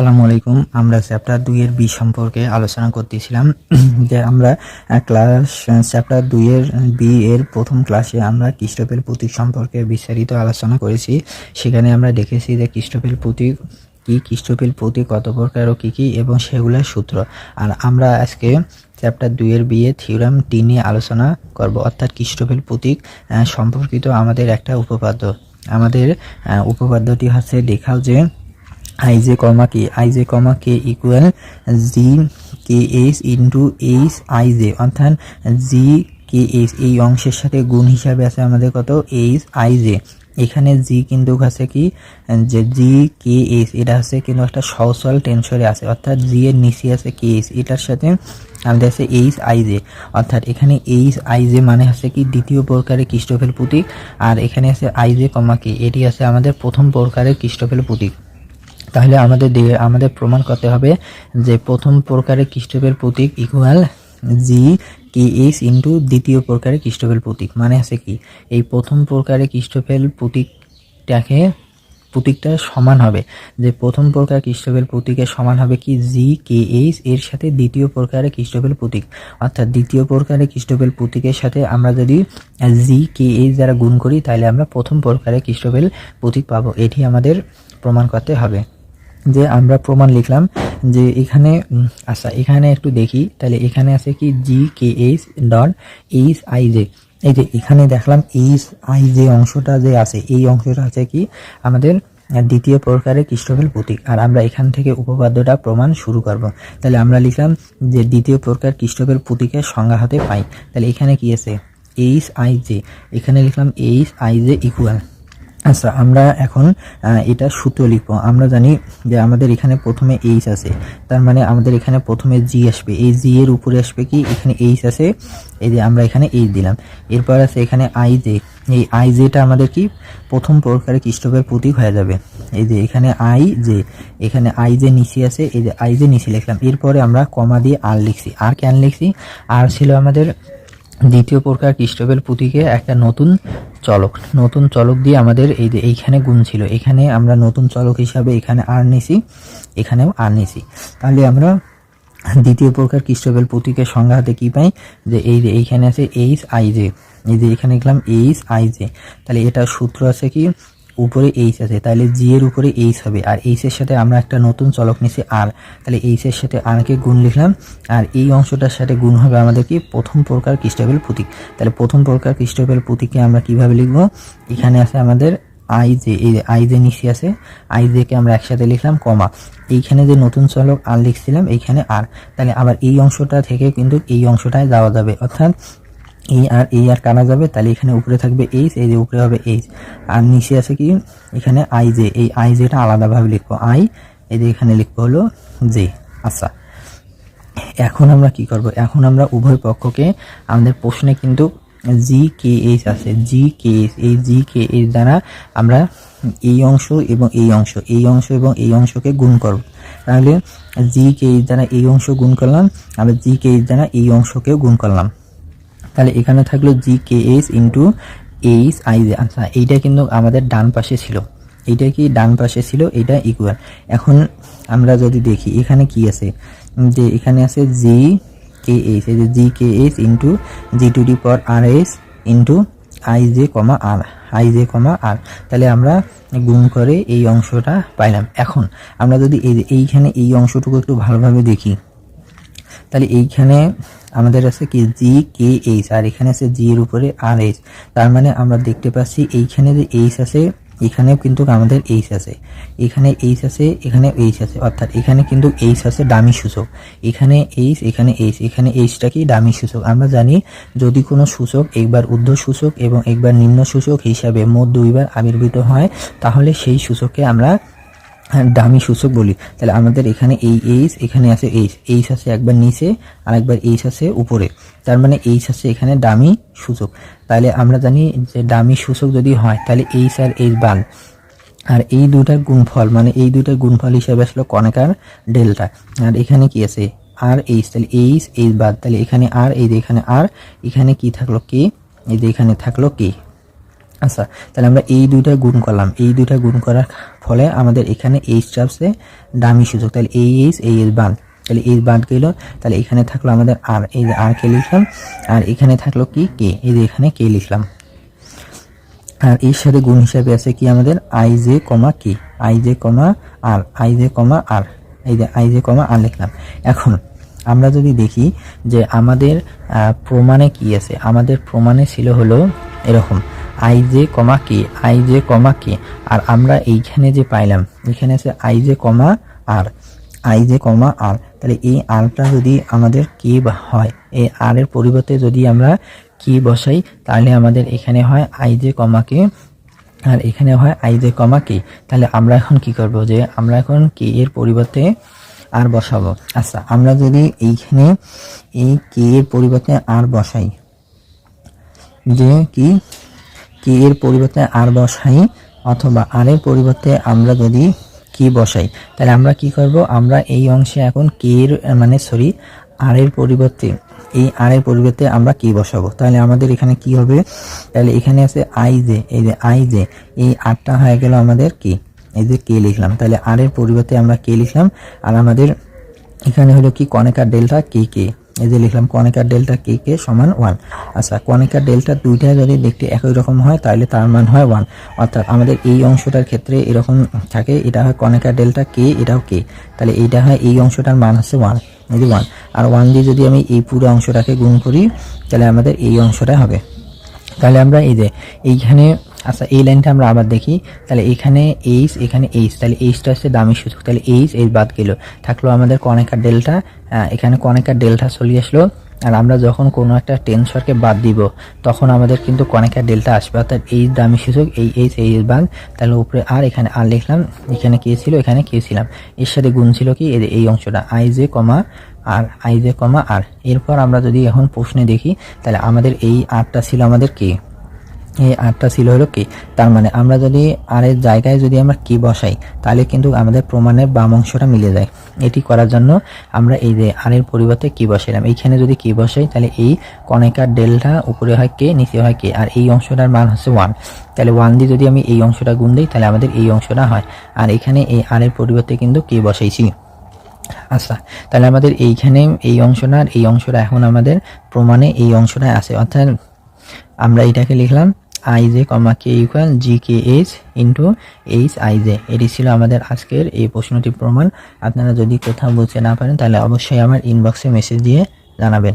আসসালামু আলাইকুম। আমরা চ্যাপ্টার দুইয়ের বি সম্পর্কে আলোচনা করতেছিলাম যে আমরা ক্লাস চ্যাপ্টার দুইয়ের বি এর প্রথম ক্লাসে আমরা খ্রিস্টপেল প্রতীক সম্পর্কে বিস্তারিত আলোচনা করেছি। সেখানে আমরা দেখেছি যে খ্রিস্টপেল প্রতীক কি খ্রিস্টপেল প্রতীক কত প্রকার ও কী কী, এবং সেগুলোর সূত্র। আর আমরা আজকে চ্যাপ্টার দুইয়ের বিয়ে থিওরাম টি নিয়ে আলোচনা করব। অর্থাৎ খ্রিস্টপেল প্রতীক সম্পর্কিত আমাদের একটা উপপাদ্য। আমাদের উপপাদ্যটি হচ্ছে দেখাও যে I J comma K, I J comma K equal G K S into H I J, অর্থাৎ জি কে এস। এই অংশের সাথে গুণ হিসাবে আছে আমাদের কত? H I J. এখানে জি কিন্তু আছে কি? যে জি কে এস, এটা হচ্ছে কিন্তু একটা সহসল টেনসরে আছে, অর্থাৎ জি এর নিচে আছে কে এস। এটার সাথে আমাদের আছে এইচ আই জে। অর্থাৎ এখানে এইচ আই জে মানে হচ্ছে কি দ্বিতীয় প্রকারের খ্রিস্টফেল প্রতীক, আর এখানে আছে আই জে কমা কে। এটি আছে আমাদের প্রথম প্রকারের খ্রিস্টফেল প্রতীক। তাহলে আমাদের আমাদের প্রমাণ করতে হবে যে প্রথম প্রকারের খ্রিস্টপের প্রতীক equal G K H into দ্বিতীয় প্রকারের খ্রিস্টপেল প্রতীক। মানে আছে কি? এই প্রথম প্রকারের খ্রিস্টপেল প্রতীকটাকে, প্রতীকটা সমান হবে। যে প্রথম প্রকার খ্রিস্টপেল প্রতীকের সমান হবে কি? জি কে এইচ এর সাথে দ্বিতীয় প্রকারের খ্রিস্টপেল প্রতীক। অর্থাৎ দ্বিতীয় প্রকারের খ্রিস্টপেল প্রতীকের সাথে আমরা যদি জি কে এইচ দ্বারা গুণ করি, তাহলে আমরা প্রথম প্রকারের খ্রিস্টপেল প্রতীক পাবো। এটি আমাদের প্রমাণ করতে হবে। যে আমরা প্রমাণ লিখলাম যে এখানে আচ্ছা এখানে একটু দেখি। তাহলে এখানে আছে কি? G K H dot H I J এই যে এখানে দেখলাম এইচ আই যে অংশটা যে আছে, এই অংশটা আছে কি? আমাদের দ্বিতীয় প্রকারের খ্রিস্টফেল প্রতীক। আর আমরা এখান থেকে উপপাদ্যটা প্রমাণ শুরু করব। তাহলে আমরা লিখলাম যে দ্বিতীয় প্রকার খ্রিস্টফেল প্রতীকের সংজ্ঞা হাতে পাই। তাহলে এখানে কি আছে? এইচ আই জে এখানে লিখলাম এইচ আই জে ইকুয়াল আচ্ছা আমরা এখন এটা সূত্র লিখব। আমরা জানি যে আমাদের এখানে প্রথমে এইচ আছে। তার মানে আমাদের এখানে প্রথমে জি আসবে। এই জি এর উপরে আসবে কি? এখানে এইচ আছে। এই যে আমরা এখানে এইচ দিলাম। এরপর আছে এখানে আই জে এই আই জেটা আমাদের কি? প্রথম প্রকারের খ্রিস্টপের প্রতীক হয়ে যাবে। এই যে এখানে আই জে এখানে আই জে নিচে আছে। এই যে আই জে নিচে লিখলাম। এরপরে আমরা কমা দিয়ে আর লিখছি। আর কেন লিখছি? আর ছিল আমাদের দ্বিতীয় প্রকার খ্রিস্টবেল পুঁতিকে একটা নতুন চলক নতুন চলক দিয়ে আমাদের এই যে এইখানে গুণ ছিল। এখানে আমরা নতুন চলক হিসাবে এখানে আর নিছি, এখানেও আর নিছি। তাহলে আমরা দ্বিতীয় প্রকার খ্রিস্টবেল পুঁতিকে সংজ্ঞাতে কী কি পাই? যে এই যে এইখানে আছে এইচ আই জে, এই যে এখানে লিখলাম এইচ আই জে। তাহলে এটা সূত্র আছে কি? উপরে এইচ আছে তাহলে জি এর উপরে এইচ হবে। আর এইচ এর সাথে আমরা একটা নতুন চলক নিছি আর তাহলে এইচ এর সাথে আর কে গুণ লিখলাম। আর এই অংশটার সাথে গুণ হবে আমাদের কি? প্রথম প্রকার খ্রিস্টবেল প্রতীক। তাহলে প্রথম প্রকার খ্রিস্টবেল প্রতীককে আমরা কীভাবে লিখব? এখানে আছে আমাদের আই জে এই আই জে নিচে আছে। আই জে কে আমরা একসাথে লিখলাম, কমা। এইখানে যে নতুন চলক আর লিখছিলাম, এইখানে আর তাহলে আবার এই অংশটা থেকে কিন্তু এই অংশটায় যাওয়া যাবে। অর্থাৎ এই আর এই আর কানা যাবে, তাহলে এখানে উপরে থাকবে এইচ এই যে উপরে হবে এইচ আর নিচে আছে কি? এখানে আই জে এই আই জেটা আলাদাভাবে লিখব। আই এই যে এখানে লিখব হলো জে আচ্ছা। এখন আমরা কি করব? এখন আমরা উভয় পক্ষকে, আমাদের প্রশ্নে কিন্তু জি কে এইচ আছে। জি কে এইচ এই জি কে এইচ দ্বারা আমরা এই অংশ এবং এই অংশ এই অংশ এবং এই অংশকে গুণ করব। তাহলে জি কে এইচ দ্বারা এই অংশ গুণ করলাম আমরা জি কে এইচ দ্বারা এই অংশকেও গুণ করলাম। তাহলে এখানে থাকল G K H into H I J আচ্ছা এইটা কিন্তু আমাদের ডান পাশে ছিল। এইটা কি ডান পাশে ছিল? এটা ইকুয়াল এখন আমরা যদি দেখি, এখানে কি আছে? যে এখানে আছে জি কে এইচ এই যে G K H into G two D পর আর S into I J comma R I J comma R তাহলে আমরা গুণ করে এই অংশটা পাইলাম। এখন আমরা যদি এই এইখানে এই অংশটুকু একটু ভালোভাবে দেখি। তাহলে এইখানে আমাদের আছে কি? জি কে এইচ আর এখানে আছে জি এর উপরে আর এইচ তার মানে আমরা দেখতে পাচ্ছি এইখানে যে এইচ আছে, এখানেও কিন্তু আমাদের এইচ আছে। এখানে এইচ আছে এখানে এইচ আছে। অর্থাৎ এখানে কিন্তু এইচ আছে ডামি সূচক। এখানে এইচ এখানে এইচ এখানে এইচটা কি? ডামি সূচক। আমরা জানি যদি কোনো সূচক একবার ঊর্ধ্ব সূচক এবং একবার নিম্ন সূচক হিসাবে মোট দুইবার আবির্ভূত হয়, তাহলে সেই সূচককে আমরা দামি সূচক বলি। তাহলে আমাদের এখানে এই এইচ, এখানে আছে এইচ। এইচ আছে একবার নিচে আর একবার এইচ আছে উপরে। তার মানে এইচ আছে এখানে দামি সূচক। তাহলে আমরা জানি যে দামি সূচক যদি হয়, তাহলে এইচ আর এইচ বাদ। আর এই দুটার গুণফল মানে এই দুটার গুণফল হিসাবে আসলো কণিকার ডেল্টা। আর এখানে কি আছে? আর এইচ, তাহলে এইচ এইচ বাদ। তাহলে এখানে আর, এই এখানে আর, এখানে কি থাকল কে? এই যে এখানে থাকল কে? আচ্ছা তাহলে আমরা এই দুইটা গুণ করলাম। এই দুইটা গুণ করার ফলে আমাদের এখানে এইচ আসছে দামি সুযোগ। তাহলে এই এইচ এই এইচ বাদ। তাহলে এইচ বাদ গেল। তাহলে এখানে থাকল আমাদের আর এই যে আর কে লিখলাম। আর এখানে থাকল কি? কে এই যে এখানে কে লিখলাম। আর এর সাথে গুণ হিসাবে আছে কি আমাদের? আই জে কমা কি I J comma R I J comma R এই যে আই জে কমা আর লিখলাম। এখন আমরা যদি দেখি যে আমাদের প্রমাণে কি আছে? আমাদের প্রমাণে ছিল হলো এরকম। আই জে কমা কি, আই জে কমা কি, আর আমরা এইখানে যে পাইলাম, এখানে আছে I J comma R, I J comma R. তাহলে এই আরটা যদি আমাদের কি হয়, এই আর এর পরিবর্তে যদি আমরা কি বসাই, তাহলে আমাদের এখানে হয় আই জে কমা কে, আর এখানে হয় আই জে কমা কি। তাহলে আমরা এখন কি করব যে, আমরা এখন কি এর পরিবর্তে আর বসাবো? আচ্ছা আমরা যদি এইখানে এই কে এর পরিবর্তে আর বসাই, যে কি কি এর পরিবর্তে আর বসাই অথবা আর এর পরিবর্তে আমরা যদি কি বসাই? তাহলে আমরা কি করব? আমরা এই অংশে এখন কে এর মানে সরি আর এর পরিবর্তে, এই আর এর পরিবর্তে আমরা কি বসাবো? তাহলে আমাদের এখানে কি হবে? তাহলে এখানে আছে আই জে এই যে আই জে এই আরটা হয়ে গেল আমাদের কি? এই যে কে লিখলাম। তাহলে আর এর পরিবর্তে আমরা কে লিখলাম? আর আমাদের এখানে হলো কি কনেকার ডেল্টা কে কে? এই যে লিখলাম কনিকার ডেল্টা কে কে সমান ওয়ান আচ্ছা কনিকার ডেল্টা দুইটা যদি দেখতে একই রকম হয় তাহলে তার মান হয় ওয়ান অর্থাৎ আমাদের এই অংশটার ক্ষেত্রে এরকম থাকে, এটা হয় কনিকার ডেল্টা কে, এটাও কে। তাহলে এইটা হয় এই অংশটার মান হচ্ছে ওয়ান এই যে ওয়ান আর ওয়ান দিয়ে যদি আমি এই পুরো অংশটাকে গুণ করি তাহলে আমাদের এই অংশটা হবে। তাহলে আমরা এই যে এইখানে আচ্ছা এই লাইনটা আমরা আবার দেখি। তাহলে এখানে এইচ এখানে এইচ তাহলে এইচটা হচ্ছে দামি সূচক। তাহলে এইচ এইচ বাদ গেল। থাকল আমাদের কনেকার ডেল্টা এখানে কনেকার ডেল্টা চলে আসলো। আর আমরা যখন কোনো একটা টেনসরকে বাদ দিব, তখন আমাদের কিন্তু কনেকার ডেল্টা আসবে। অর্থাৎ এই দামি সূচক, এই এইচ এই বাদ। তাহলে উপরে আর এখানে আর লিখলাম। এখানে কে ছিল, এখানে কে ছিলাম। এর সাথে গুণ ছিল কি? এই অংশটা I J comma R I J comma R. এরপর আমরা যদি এখন প্রশ্নে দেখি, তাহলে আমাদের এই আরটা ছিল আমাদের কে? এই আরটা ছিল হলো কে? তার মানে আমরা যদি আর এর জায়গায় যদি আমরা কি বসাই, তাহলে কিন্তু আমাদের প্রমাণের বাম অংশটা মিলে যায়। এটি করার জন্য আমরা এই যে আর এর পরিবর্তে কি বসাইলাম। এইখানে যদি কি বসাই, তাহলে এই কনেকার ডেল্টা উপরে হয় কে, নিচে হয় কে, আর এই অংশটার মান হচ্ছে ওয়ান। তাহলে ওয়ান দিয়ে যদি আমি এই অংশটা গুণ দিই, তাহলে আমাদের এই অংশটা হয়। আর এখানে এই আর এর পরিবর্তে কিন্তু কে বসাইছি। আচ্ছা তাহলে আমাদের এইখানে এই অংশটা আর এই অংশটা এখন আমাদের প্রমাণে এই অংশটা আছে। অর্থাৎ আমরা এটাকে লিখলাম I J comma K equal G K H into H I J এটি ছিল আমাদের আজকের এই প্রশ্নটির প্রমাণ। আপনারা যদি কোথাও বুঝতে না পারেন, তাহলে অবশ্যই আমার ইনবক্সে মেসেজ দিয়ে জানাবেন।